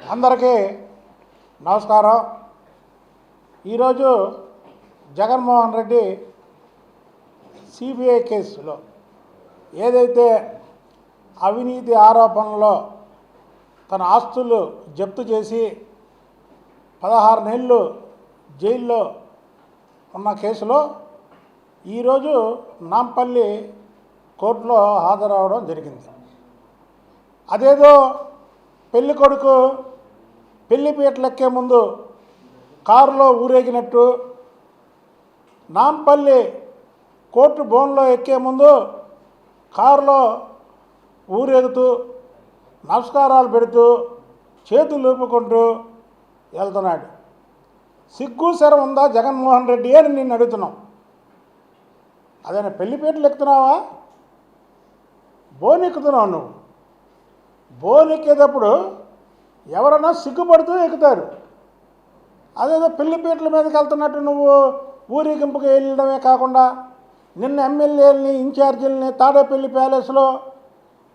అందరికీ నమస్కారం. ఈరోజు జగన్మోహన్ రెడ్డి సిబిఐ కేసులో ఏదైతే అవినీతి ఆరోపణలో తన ఆస్తులు జప్తు చేసి పదహారు నెలలు జైల్లో ఉన్న కేసులో ఈరోజు నాంపల్లి కోర్టులో హాజరవడం జరిగింది. అదేదో పెళ్ళి కొడుకు పెళ్ళి పీటలెక్కే ముందు కారులో ఊరేగినట్టు నాంపల్లి కోర్టు బోన్లో ఎక్కే ముందు కారులో ఊరేగుతూ నమస్కారాలు పెడుతూ చేతులు లూపుకుంటూ వెళ్తున్నాడు. సిగ్గు శరం ఉందా జగన్మోహన్ రెడ్డి అని నిన్ను అడుగుతున్నాం. అదే పెళ్ళిపేటలు ఎక్కుతున్నావా? బోన్ ఎక్కుతున్నావు నువ్వు. బోన్ ఎక్కేటప్పుడు ఎవరన్నా సిగ్గుపడుతూ ఎక్కుతారు. అదేదో పెళ్ళిపీటల మీదకి వెళ్తున్నట్టు నువ్వు ఊరేగింపుకి వెళ్ళడమే కాకుండా నిన్న ఎమ్మెల్యేలని ఇన్ఛార్జీలని తాడేపల్లి ప్యాలెస్లో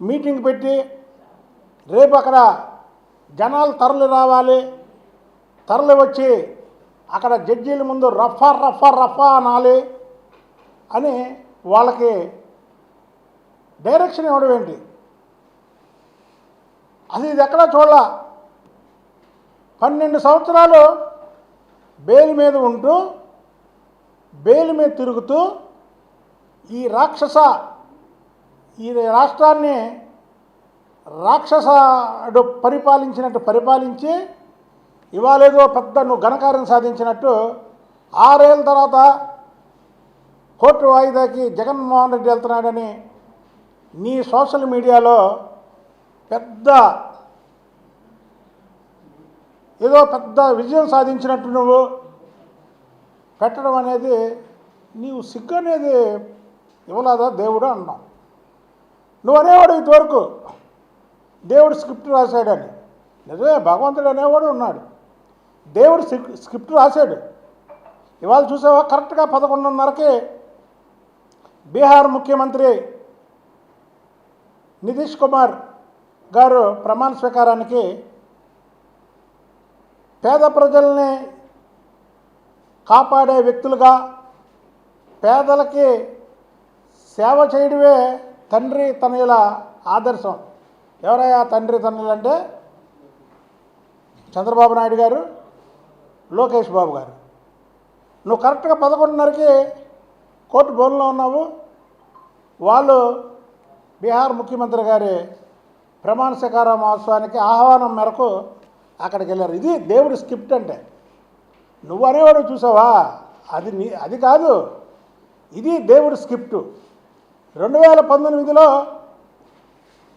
మీటింగ్ పెట్టి రేపు అక్కడ జనాలు తరలి రావాలి. తరలి వచ్చి అక్కడ జడ్జీల ముందు రఫా రఫా రఫా అనాలి అని వాళ్ళకి డైరెక్షన్ ఇవ్వడం ఏంటి? అది ఇది ఎక్కడా చూడాల. పన్నెండు సంవత్సరాలు బెయిల్ మీద ఉంటూ బెయిల్ మీద తిరుగుతూ ఈ రాక్షస ఈ రాష్ట్రాన్ని రాక్షసుడు పరిపాలించినట్టు పరిపాలించి ఇవాళేదో పెద్ద నువ్వు ఘనకార్యం సాధించినట్టు ఆరేళ్ళ తర్వాత కోర్టు వాయిదాకి జగన్మోహన్ రెడ్డి వెళ్తున్నాడని నీ సోషల్ మీడియాలో పెద్ద ఏదో పెద్ద విజయం సాధించినట్టు నువ్వు పెట్టడం అనేది నీవు సిగ్గు అనేది ఇవ్వలేదా దేవుడు అన్నావు. నువ్వు అనేవాడు ఇంతవరకు దేవుడు స్క్రిప్ట్ రాశాడని. నిజమే భగవంతుడు అనేవాడు ఉన్నాడు. దేవుడు స్క్రిప్ట్ రాశాడు. ఇవాళ చూసావా? కరెక్ట్గా పదకొండున్నరకి బీహార్ ముఖ్యమంత్రి నితీష్ కుమార్ గారు ప్రమాణ స్వీకారానికి పేద ప్రజల్ని కాపాడే వ్యక్తులుగా పేదలకి సేవ చేయడమే తండ్రి తనయుల ఆదర్శం. ఎవరయ్యా తండ్రి తనయులు అంటే? చంద్రబాబు నాయుడు గారు లోకేష్ బాబు గారు. నువ్వు కరెక్ట్గా పదకొండున్నరకి కోర్టు బోన్లో ఉన్నావు. వాళ్ళు బీహార్ ముఖ్యమంత్రి గారి ప్రమాణ స్వీకార మహోత్సవానికి ఆహ్వానం మేరకు అక్కడికి వెళ్ళారు. ఇది దేవుడి స్క్రిప్ట్ అంటే. నువ్వు అనేవాడు చూసావా? అది నీ అది కాదు. ఇది దేవుడి స్క్రిప్టు. రెండు వేల పంతొమ్మిదిలో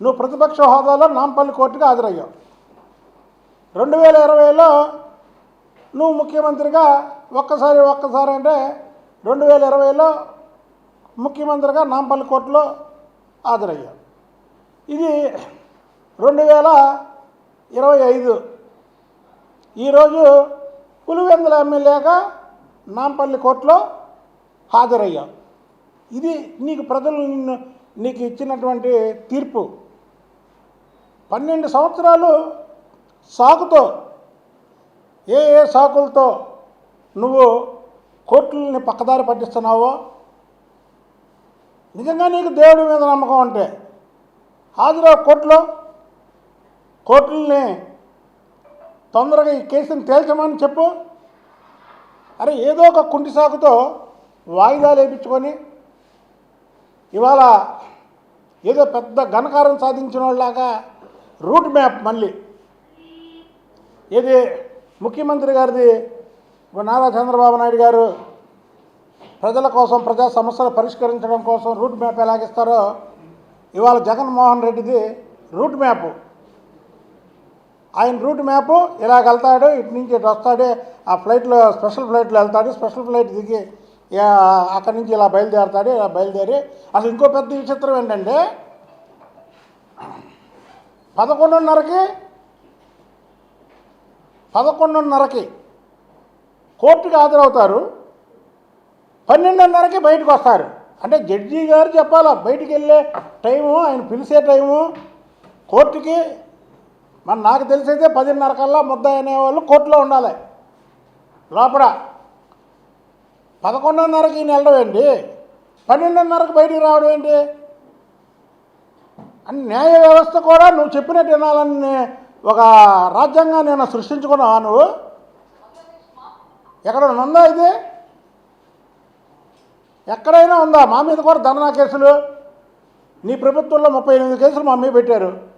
నువ్వు ప్రతిపక్ష హోదాలో నాంపల్లి కోర్టుకు హాజరయ్యావు. రెండు వేల ఇరవైలో నువ్వు ముఖ్యమంత్రిగా ఒక్కసారి ఒక్కసారి అంటే రెండు వేల ఇరవైలో ముఖ్యమంత్రిగా నాంపల్లి కోర్టులో హాజరయ్యావు. ఇది రెండు వేల ఇరవై ఐదు. ఈరోజు పులివెందుల ఎమ్మెల్యేగా నాంపల్లి కోర్టులో హాజరయ్యాం. ఇది నీకు ప్రజలు నిన్ను నీకు ఇచ్చినటువంటి తీర్పు. పన్నెండు సంవత్సరాలు సాకుతో ఏ ఏ సాకులతో నువ్వు కోర్టులని పక్కదారి పట్టిస్తున్నావో నిజంగా నీకు దేవుడి మీద నమ్మకం అంటే హాజరవు కోర్టులో కోర్టుల్ని తొందరగా ఈ కేసుని తేల్చమని చెప్పు. అరే ఏదో ఒక కుంటి సాకుతో వాయిదాలు వేయించుకొని ఇవాళ ఏదో పెద్ద ఘనకారం సాధించిన వాళ్ళలాగా రూట్ మ్యాప్ మళ్ళీ. ఇది ముఖ్యమంత్రి గారిది నారా చంద్రబాబు నాయుడు గారు ప్రజల కోసం ప్రజా సమస్యలు పరిష్కరించడం కోసం రూట్ మ్యాప్ ఎలాగిస్తారో ఇవాళ జగన్మోహన్ రెడ్డిది రూట్ మ్యాప్. ఆయన రూట్ మ్యాప్ ఇలాగ వెళ్తాడు ఇటు నుంచి ఇటు వస్తాడు ఆ ఫ్లైట్లో స్పెషల్ ఫ్లైట్లో వెళ్తాడు స్పెషల్ ఫ్లైట్ దిగి అక్కడి నుంచి ఇలా బయలుదేరతాడు ఇలా బయలుదేరి అసలు ఇంకో పెద్ద విచిత్రం ఏంటంటే పదకొండున్నరకి పదకొండున్నరకి కోర్టుకి హాజరవుతారు పన్నెండున్నరకి బయటకు వస్తారు. అంటే జడ్జి గారు చెప్పాలా బయటికి వెళ్ళే టైము ఆయన పిలిచే టైము కోర్టుకి మరి నాకు తెలిసైతే పదిన్నర కల్లా ముద్ద అనేవాళ్ళు కోర్టులో ఉండాలి. లోపల పదకొండున్నరకి ఈయన వెళ్ళడం ఏంటి? పన్నెండున్నరకు బయటికి రావడం ఏంటి? అని న్యాయ వ్యవస్థ కూడా నువ్వు చెప్పినట్టు వినాలని ఒక రాజ్యాంగాన్ని నేను సృష్టించుకున్నావా నువ్వు ఎక్కడ ఉందా ఇది? ఎక్కడైనా ఉందా? మా మీద కూడా ధర్నా కేసులు. నీ ప్రభుత్వంలో ముప్పై ఎనిమిది కేసులు మా మీద పెట్టారు.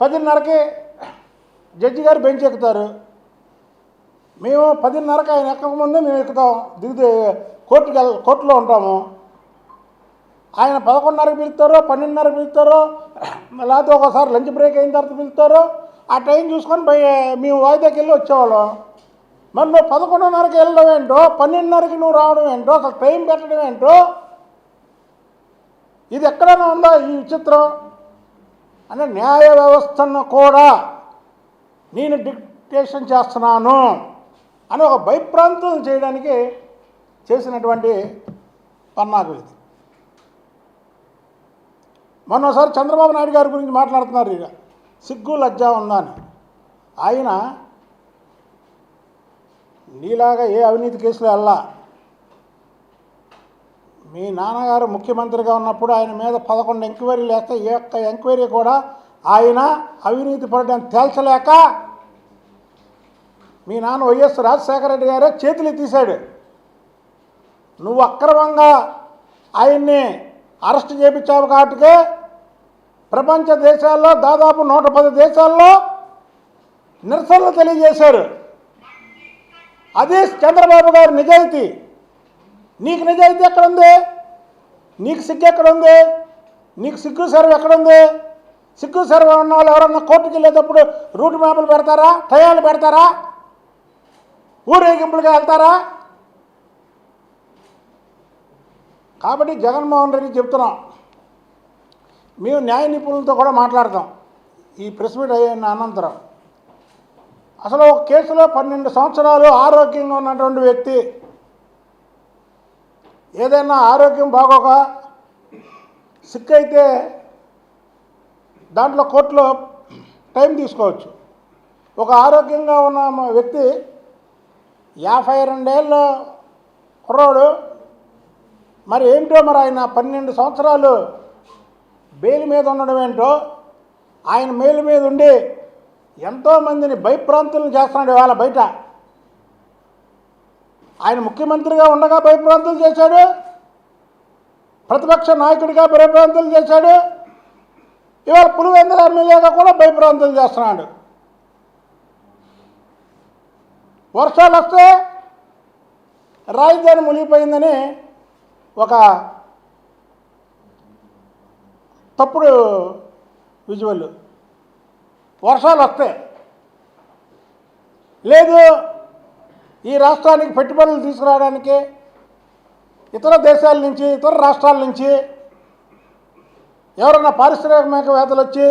పదిన్నరకి జడ్జి గారు బెంచ్ ఎక్కుతారు. మేము పదిన్నరకి ఆయన ఎక్కకముందే మేము ఎక్కుతాం. దిగుతే కోర్టుకి వెళ్ళ కోర్టులో ఉంటాము. ఆయన పదకొండున్నరకు పిలుస్తారో పన్నెండున్నరకు పిలుస్తారో లేకపోతే ఒకసారి లంచ్ బ్రేక్ అయిన తర్వాత పిలుస్తారో ఆ టైం చూసుకొని మేము వాయిదాకి వెళ్ళి వచ్చేవాళ్ళం. మరి నువ్వు పదకొండున్నరకి వెళ్ళడం ఏంటో పన్నెండున్నరకి నువ్వు రావడం ఏంటో అసలు టైం పెట్టడం ఏంటో ఇది ఎక్కడైనా ఉందా ఈ విచిత్రం? అంటే న్యాయ వ్యవస్థను కూడా నేను డిక్టేషన్ చేస్తున్నాను అని ఒక భయప్రాంతం చేయడానికి చేసినటువంటి పన్నాకు ఇది. మొన్నసారి చంద్రబాబు నాయుడు గారి గురించి మాట్లాడుతున్నారు ఇక. సిగ్గు లజ్జ ఉందా అని ఆయన నీలాగా ఏ అవినీతి కేసులో వెళ్ళా మీ నాన్నగారు ముఖ్యమంత్రిగా ఉన్నప్పుడు ఆయన మీద పదకొండు ఎంక్వైరీలు వేస్తే ఈ యొక్క ఎంక్వైరీ కూడా ఆయన అవినీతి పడడం తేల్చలేక మీ నాన్న వైఎస్ రాజశేఖర రెడ్డి గారే చేతులు తీశాడు. నువ్వు అక్రమంగా ఆయన్ని అరెస్ట్ చేయించావు కాబట్టి ప్రపంచ దేశాల్లో దాదాపు నూట పది దేశాల్లో నిరసనలు తెలియజేశారు. అదే చంద్రబాబు గారు నిజాయితీ నీకు నిజాయితీ ఎక్కడుంది? నీకు సిగ్గు ఎక్కడుంది? నీకు సిగ్గు సర్వ్ ఎక్కడుంది? సిగ్గు సర్వ్ ఉన్న వాళ్ళు ఎవరన్నా కోర్టుకి వెళ్ళేటప్పుడు రూట్ మ్యాపులు పెడతారా? టయాలు పెడతారా? ఊరేగింపులుగా వెళ్తారా? కాబట్టి జగన్మోహన్ రెడ్డి చెప్తున్నాం. మేము న్యాయ నిపుణులతో కూడా మాట్లాడతాం. ఈ ప్రెస్ మీట్ అయిన అనంతరం. అసలు ఒక కేసులో పన్నెండు సంవత్సరాలు ఆరోగ్యంగా ఉన్నటువంటి వ్యక్తి ఏదైనా ఆరోగ్యం బాగోక సిక్ అయితే దాంట్లో కోర్టులో టైం తీసుకోవచ్చు. ఒక ఆరోగ్యంగా ఉన్న వ్యక్తి యాభై రెండేళ్ళ కుర్రోడు మరి ఏంటో మరి ఆయన పన్నెండు సంవత్సరాలు బెయిల్ మీద ఉండడం ఏంటో ఆయన మేలు మీద ఉండి ఎంతోమందిని భయప్రాంతులను చేస్తున్నాడు ఇవాళ బయట. ముఖ్యమంత్రిగా ఉండగా భయప్రాంతులు చేశాడు. ప్రతిపక్ష నాయకుడిగా భయప్రాంతులు చేశాడు. ఇవాళ పులివెందుల ఎమ్మెల్యేగా కూడా భయభ్రాంతులు చేస్తున్నాడు. వర్షాలు వస్తే రాజధాని మునిగిపోయిందని ఒక తప్పుడు విజువల్. వర్షాలు వస్తాయి లేదు ఈ రాష్ట్రానికి పెట్టుబడులు తీసుకురావడానికి ఇతర దేశాల నుంచి ఇతర రాష్ట్రాల నుంచి ఎవరన్నా పారిశ్రామికవేత్తలు వచ్చి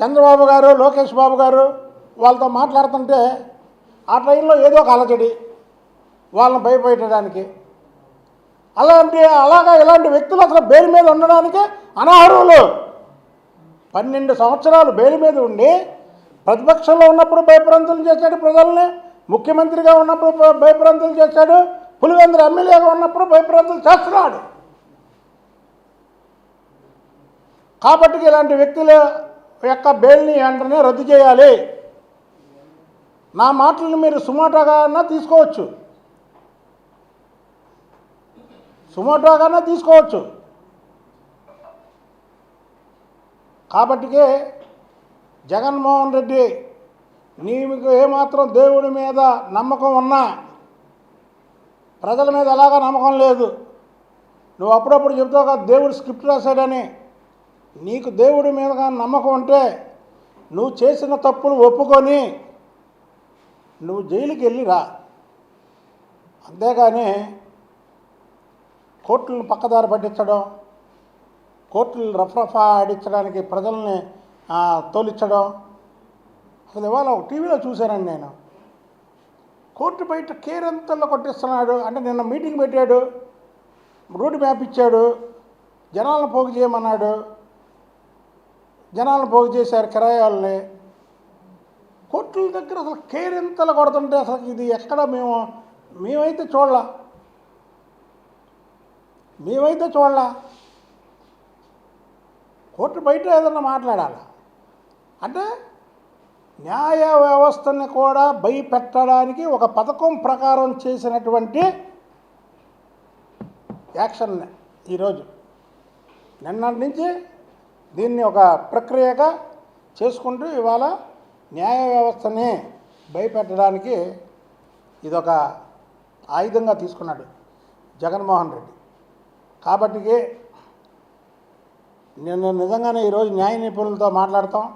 చంద్రబాబు గారు లోకేష్ బాబు గారు వాళ్ళతో మాట్లాడుతుంటే ఆ ట్రైన్లో ఏదో ఒక అలచడి వాళ్ళని భయపెట్టడానికి. అలాంటి అలాగా ఇలాంటి వ్యక్తులు అసలు బెయిల్ మీద ఉండడానికి అనర్హులు. పన్నెండు సంవత్సరాలు బెయిల్ మీద ఉండి ప్రతిపక్షంలో ఉన్నప్పుడు భయప్రాంతులు చేశాడు ప్రజల్ని. ముఖ్యమంత్రిగా ఉన్నప్పుడు భయప్రాంతులు చేశాడు పులివెందుల ఎమ్మెల్యేగా ఉన్నప్పుడు భయప్రాంతులు చేస్తున్నాడు. కాబట్టి ఇలాంటి వ్యక్తుల యొక్క బెయిల్ని వెంటనే రద్దు చేయాలి. నా మాటలను మీరు సుమోటోగా తీసుకోవచ్చు. సుమోటోగానే తీసుకోవచ్చు. కాబట్టికే జగన్మోహన్ రెడ్డి నీకు ఏమాత్రం దేవుడి మీద నమ్మకం ఉన్నా ప్రజల మీద ఎలాగా నమ్మకం లేదు నువ్వు అప్పుడప్పుడు చెబుతావు కదా దేవుడు స్క్రిప్ట్ రాశాడని. నీకు దేవుడి మీద కానీ నమ్మకం ఉంటే నువ్వు చేసిన తప్పులు ఒప్పుకొని నువ్వు జైలుకి వెళ్ళి రా. అంతేగాని కోర్టులను పక్కదారి పట్టించడం కోర్టులు రఫరఫా ఆడించడానికి ప్రజల్ని తోలించడం తోలిచ్చడం ఇవాళ టీవీలో చూశానండి నేను. కోర్టు బయట కేరంతల్లో కొట్టిస్తున్నాడు. అంటే నిన్న మీటింగ్ పెట్టాడు. రోడ్డు మ్యాప్ ఇచ్చాడు. జనాలను పోగు చేయమన్నాడు. జనాలను పోగు చేశారు కిరాయాలని. కోర్టుల దగ్గర అసలు కేరింతలు కొడుతుంటే అసలు ఇది ఎక్కడ మేము మేమైతే చూడలా. మేమైతే చూడలా. కోర్టు బయట ఏదన్నా మాట్లాడాలి? అంటే న్యాయ వ్యవస్థని కూడా భయపెట్టడానికి ఒక పథకం ప్రకారం చేసినటువంటి యాక్షన్ ఈరోజు. నిన్నటి నుంచి దీన్ని ఒక ప్రక్రియగా చేసుకుంటూ ఇవాళ న్యాయ వ్యవస్థని భయపెట్టడానికి ఇదొక ఆయుధంగా తీసుకున్నాడు జగన్మోహన్ రెడ్డి. కాబట్టి నేను నిజంగానే ఈరోజు న్యాయ నిపుణులతో మాట్లాడతాం.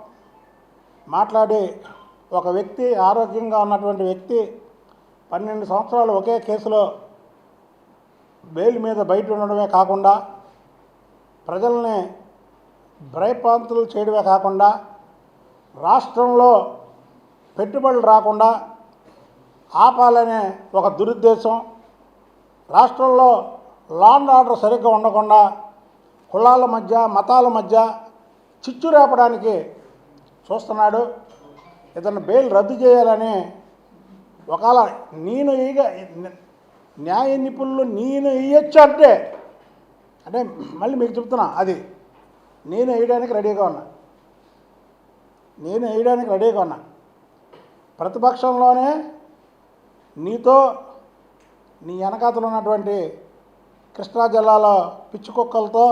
మాట్లాడి ఒక వ్యక్తి ఆరోగ్యంగా ఉన్నటువంటి వ్యక్తి పన్నెండు సంవత్సరాలు ఒకే కేసులో బెయిల్ మీద బయట ఉండడమే కాకుండా ప్రజల్ని భయప్రాంతులు చేయడమే కాకుండా రాష్ట్రంలో పెట్టుబడులు రాకుండా ఆపాలనే ఒక దురుద్దేశం. రాష్ట్రంలో లా అండ్ ఆర్డర్ సరిగ్గా ఉండకుండా కులాల మధ్య మతాల మధ్య చిచ్చు రేపడానికి చూస్తున్నాడు ఇతను బెయిల్ రద్దు చేయాలని ఒకవేళ నేను ఇక న్యాయ నిపుణులు నేను వేయచ్చు అంటే అంటే మళ్ళీ మీకు చెప్తున్నా అది నేను వేయడానికి రెడీగా ఉన్నా. నేను వేయడానికి రెడీగా ఉన్నా. ప్రతిపక్షంలోనే నీతో నీ వెనకాతలు ఉన్నటువంటి కృష్ణా జిల్లాలో పిచ్చి కుక్కలతో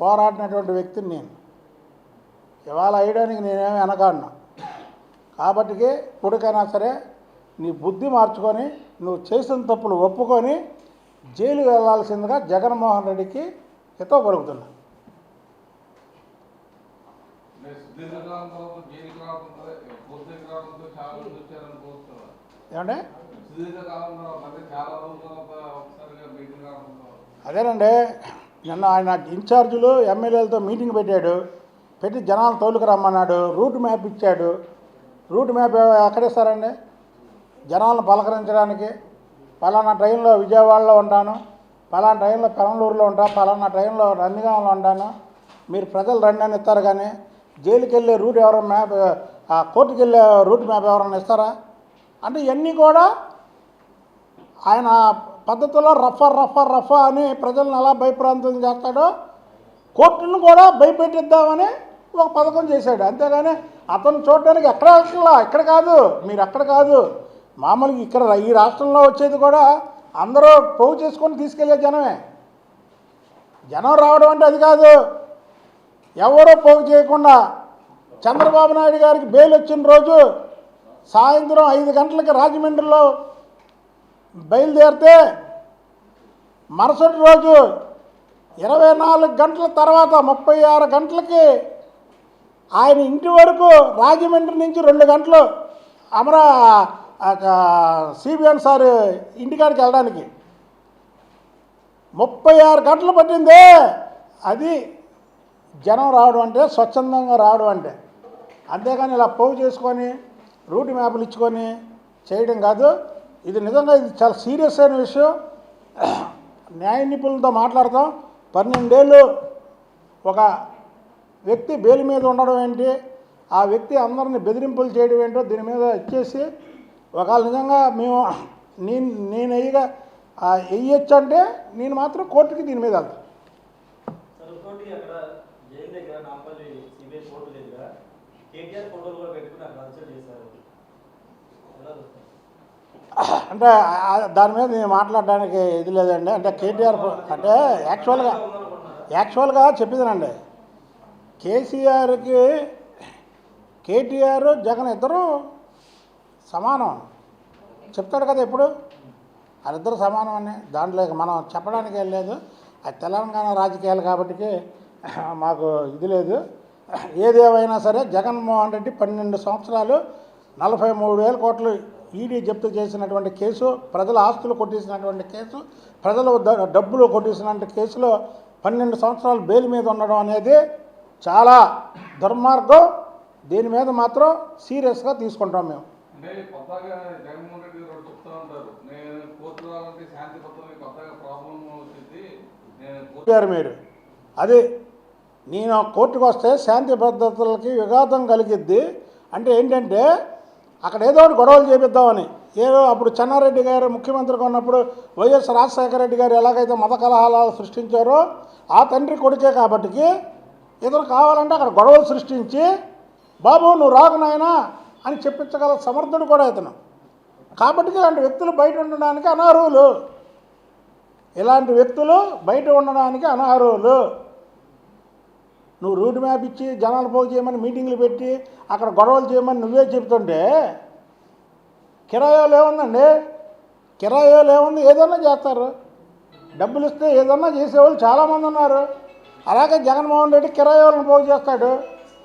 పోరాడినటువంటి వ్యక్తిని నేను. ఇవాళ వేయడానికి నేనేమి వెనకాడినా. కాబట్టికి ఇప్పటికైనా సరే నీ బుద్ధి మార్చుకొని నువ్వు చేసిన తప్పులు ఒప్పుకొని జైలు వెళ్ళాల్సిందిగా జగన్మోహన్ రెడ్డికి హితవు పలుకుతున్నా. రావడంతో. అదేనండి నిన్న ఆయన ఇన్ఛార్జీలు ఎమ్మెల్యేలతో మీటింగ్ పెట్టాడు. పెట్టి జనాలు తోలుకు రమ్మన్నాడు. రూట్ మ్యాప్ ఇచ్చాడు. రూట్ మ్యాప్ ఎక్కడ ఇస్తారండి జనాలను పలకరించడానికి. పలానా ట్రైన్లో విజయవాడలో ఉంటాను. పలానా ట్రైన్లో పెరంలూరులో ఉంటా పలానా ట్రైన్లో నందిగాంలో ఉంటాను. మీరు ప్రజలు రండి అని ఇస్తారు కానీ జైలుకి వెళ్ళే రూట్ ఎవరైనా మ్యాప్ ఆ కోర్టుకి వెళ్ళే రూట్ మ్యాప్ ఎవరైనా ఇస్తారా? అంటే ఇవన్నీ కూడా ఆయన పద్ధతిలో రఫా రఫా రఫా అని ప్రజలను ఎలా భయప్రాంతం చేస్తాడో కోర్టును కూడా భయపెట్టిద్దామని ఒక పథకం చేశాడు. అంతేగాని అతను చూడడానికి ఎక్కడ అసలు ఇక్కడ కాదు. మీరు అక్కడ కాదు. మామూలుగా ఇక్కడ ఈ రాష్ట్రంలో వచ్చేది కూడా అందరూ పోగు చేసుకొని తీసుకెళ్ళే జనమే. జనం రావడం అంటే అది కాదు. ఎవరో పోగు చేయకుండా చంద్రబాబు నాయుడు గారికి బెయిల్ వచ్చిన రోజు సాయంత్రం ఐదు గంటలకి రాజమండ్రిలో బయలుదేరితే మరుసటి రోజు ఇరవై నాలుగు గంటల తర్వాత ముప్పై ఆరు గంటలకి ఆయన ఇంటి వరకు రాజమండ్రి నుంచి రెండు గంటలు అమరా సిబిఎన్ సార్ ఇంటికాడికి వెళ్ళడానికి. ముప్పై ఆరు గంటలు పట్టిందే. అది జనం రావడం అంటే స్వచ్ఛందంగా రావడం అంటే. అంతేగాని ఇలా పోగు చేసుకొని రూట్ మ్యాప్లు ఇచ్చుకొని చేయడం కాదు. ఇది నిజంగా ఇది చాలా సీరియస్ అయిన విషయం. న్యాయ నిపుణులతో మాట్లాడతాం. పన్నెండేళ్ళు ఒక వ్యక్తి బెయిల్ మీద ఉండడం ఏంటి? ఆ వ్యక్తి అందరిని బెదిరింపులు చేయడం ఏంటో దీని మీద ఇచ్చేసి ఒకవేళ నిజంగా మేము నేను నేను వెయ్యగా వెయ్యొచ్చు అంటే నేను మాత్రం కోర్టుకి దీని మీద వెళ్తాను సార్ ఇంకోటి అక్కడ జైలు దగ్గర నాంపల్లి సిబిఐ కోర్టు దగ్గర కేటీఆర్ ఫోటోలు కూడా పెట్టుకుని కన్సల్ట్ చేశారు. అంటే దాని మీద నేను మాట్లాడడానికి ఇది లేదండి. అంటే కేటీఆర్ అంటే యాక్చువల్గా యాక్చువల్గా చెప్పిందనండి. కేసీఆర్కి కేటీఆర్ జగన్ ఇద్దరు సమానం. చెప్తాడు కదా ఎప్పుడు? వాళ్ళిద్దరు సమానం అని దాంట్లో మనం చెప్పడానికి లేదు. అది తెలంగాణ రాజకీయాలు కాబట్టి మాకు ఇది లేదు. ఏదేమైనా సరే జగన్మోహన్ రెడ్డి పన్నెండు సంవత్సరాలు నలభై మూడు వేల కోట్లు ఈడీ జప్తు చేసినటువంటి కేసు ప్రజల ఆస్తులు కొట్టేసినటువంటి కేసు ప్రజల డబ్బులు కొట్టేసినటువంటి కేసులో పన్నెండు సంవత్సరాలు బెయిల్ మీద ఉండడం అనేది చాలా దుర్మార్గం. దీని మీద మాత్రం సీరియస్గా తీసుకుంటాం మేము. అంటే కొత్తగా జగన్మోహన్ రెడ్డి గారు ఒకటి చెప్తా ఉంటారు. నేను కోర్టు రావాలంటే శాంతి భద్రతకి కొత్తగా ప్రాబ్లం వచ్చింది నేను కోర్టు గారు మీరు. అది నేను కోర్టుకు వస్తే శాంతి భద్రతలకి విఘాతం కలిగిద్ది. అంటే ఏంటంటే అక్కడ ఏదో ఒకటి గొడవలు చేపిద్దామని. ఏదో అప్పుడు చెన్నారెడ్డి గారు ముఖ్యమంత్రిగా ఉన్నప్పుడు వైఎస్ రాజశేఖర రెడ్డి గారు ఎలాగైతే మత కలహాలు సృష్టించారో ఆ తండ్రి కొడుకే కాబట్టికి ఇతను కావాలంటే అక్కడ గొడవలు సృష్టించి బాబు నువ్వు రాకు నాయనా అని చెప్పించగల సమర్థుడు కూడా ఇతను. కాబట్టి ఇలాంటి వ్యక్తులు బయట ఉండడానికి అనర్హులు. ఇలాంటి వ్యక్తులు బయట ఉండడానికి అనర్హులు. నువ్వు రూట్ మ్యాప్ ఇచ్చి జనాలు పోగు చేయమని మీటింగ్లు పెట్టి అక్కడ గొడవలు చేయమని నువ్వే చెబుతుంటే కిరాయో ఏముందండి కిరాయో ఏముంది ఏదన్నా చేస్తారు. డబ్బులు ఇస్తే ఏదన్నా చేసేవాళ్ళు చాలామంది ఉన్నారు. అలాగే జగన్మోహన్ రెడ్డి కిరాయాలను పోగు చేస్తాడు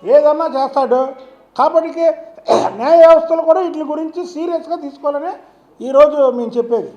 ఏదన్నా చేస్తాడు. కాబట్టి న్యాయ వ్యవస్థలు కూడా వీటి గురించి సీరియస్గా తీసుకోవాలని ఈరోజు మేము చెప్పేది.